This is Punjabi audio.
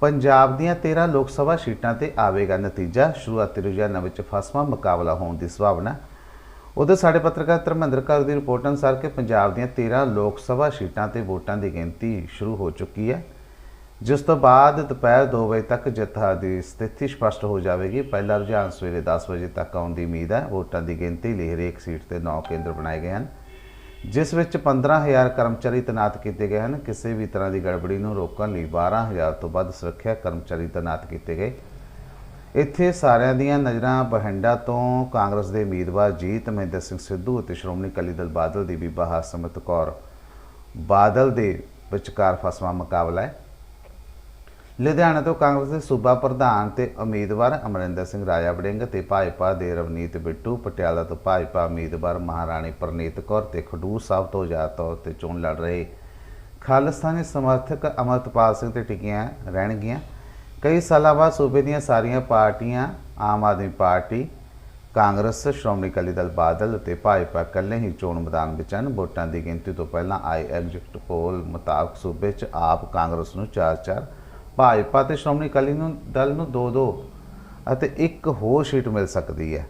ਪੰਜਾਬ ਦੀਆਂ 13 ਲੋਕ ਸਭਾ ਸੀਟਾਂ ਤੇ ਆਵੇਗਾ ਨਤੀਜਾ। ਸ਼ੁਰੂਆਤੀ ਰੁਝਾਨਾਂ ਵਿੱਚ ਫਸਵਾਂ ਮੁਕਾਬਲਾ ਹੋਣ ਦੀ ਸੰਭਾਵਨਾ। ਉਧਰ ਸਾਡੇ ਪੱਤਰਕਾਰ ਧਰਮਿੰਦਰ ਕੌਰ ਦੀ ਰਿਪੋਰਟ ਅਨੁਸਾਰ ਕਿ ਪੰਜਾਬ ਦੀਆਂ 13 ਲੋਕ ਸਭਾ ਸੀਟਾਂ ਤੇ ਵੋਟਾਂ ਦੀ ਗਿਣਤੀ ਸ਼ੁਰੂ ਹੋ ਚੁੱਕੀ ਹੈ। ਜਿਸ ਤੋਂ ਬਾਅਦ ਦੁਪਹਿਰ 2 ਵਜੇ ਤੱਕ ਜਿੱਤਾਂ ਦੀ ਸਥਿਤੀ ਸਪਸ਼ਟ ਹੋ ਜਾਵੇਗੀ। ਪਹਿਲਾ ਰੁਝਾਨ ਸਵੇਰੇ 10 ਵਜੇ ਤੱਕ ਆਉਣ ਦੀ ਉਮੀਦ ਹੈ। ਵੋਟਾਂ ਦੀ ਗਿਣਤੀ ਲਈ ਹਰੇਕ ਸੀਟ ਤੇ 9 ਕੇਂਦਰ ਬਣਾਏ ਗਏ ਹਨ। ਜਿਸ ਵਿੱਚ 15000 ਕਰਮਚਾਰੀ ਤੈਨਾਤ ਕੀਤੇ ਗਏ ਹਨ। ਕਿਸੇ ਵੀ ਤਰ੍ਹਾਂ ਦੀ ਗੜਬੜੀ ਨੂੰ ਰੋਕਣ ਲਈ 12000 ਤੋਂ ਵੱਧ ਸੁਰੱਖਿਆ ਕਰਮਚਾਰੀ ਤੈਨਾਤ ਕੀਤੇ ਗਏ। ਇੱਥੇ ਸਾਰਿਆਂ ਦੀਆਂ ਨਜ਼ਰਾਂ ਬਹਿੰਡਾ ਤੋਂ ਕਾਂਗਰਸ ਦੇ ਉਮੀਦਵਾਰ ਜੀਤ ਮਹਿੰਦਰ ਸਿੰਘ ਸਿੱਧੂ ਅਤੇ ਸ਼੍ਰੋਮਣੀ ਅਕਾਲੀ ਦਲ ਬਾਦਲ ਦੀ ਬੀਬਾ ਹਰਸਿਮਰਤ ਕੌਰ। ਬਾਦਲ ਦੇ ਵਿਚਕਾਰ ਫਸਵਾ ਮੁਕਾਬਲਾ ਹੈ। ਲੁਧਿਆਣਾ ਤੋਂ ਕਾਂਗਰਸ ਦੇ ਸੂਬਾ ਪ੍ਰਧਾਨ ਤੇ ਉਮੀਦਵਾਰ ਅਮਰਿੰਦਰ ਸਿੰਘ ਰਾਜਾ ਵੜਿੰਗ ਤੇ ਭਾਜਪਾ ਦੇ ਰਵਨੀਤ ਬਿੱਟੂ, ਪਟਿਆਲਾ ਤੋਂ ਭਾਜਪਾ ਉਮੀਦਵਾਰ ਮਹਾਰਾਣੀ ਪ੍ਰਨੀਤ ਕੌਰ ਤੇ ਖਡੂਰ ਸਾਹਿਬ ਤੋਂ ਆਜ਼ਾਦ ਤੌਰ ਤੇ ਚੋਣ ਲੜ ਰਹੇ। ਖਾਲਿਸਤਾਨੀ ਸਮਰਥਕ ਅਮਰਤਪਾਲ ਸਿੰਘ ਤੇ ਟਿਕੀਆਂ ਰਹਿਣਗੀਆਂ। ਕਈ ਸਾਲਾਂ ਬਾਅਦ ਸੂਬੇ ਦੀਆਂ ਸਾਰੀਆਂ ਪਾਰਟੀਆਂ, ਆਮ ਆਦਮੀ ਪਾਰਟੀ, ਕਾਂਗਰਸ, ਸ਼੍ਰੋਮਣੀ ਅਕਾਲੀ ਦਲ ਬਾਦਲ ਅਤੇ ਭਾਜਪਾ ਇਕੱਲੇ ਹੀ ਚੋਣ ਮੈਦਾਨ ਵਿੱਚ ਹਨ। ਵੋਟਾਂ ਦੀ ਗਿਣਤੀ ਤੋਂ ਪਹਿਲਾਂ ਆਈ ਐਗਜ਼ਿਟ ਪੋਲ ਮੁਤਾਬਕ ਸੂਬੇ 'ਚ ਆਪ ਕਾਂਗਰਸ ਨੂੰ 4-4 ਭਾਜਪਾ ਤੇ ਸ਼੍ਰੋਮਣੀ ਅਕਾਲੀ ਨੂੰ ਦਲ ਨੂੰ 2-2 ਅਤੇ ਇੱਕ ਹੋਰ ਸੀਟ ਮਿਲ ਸਕਦੀ ਹੈ।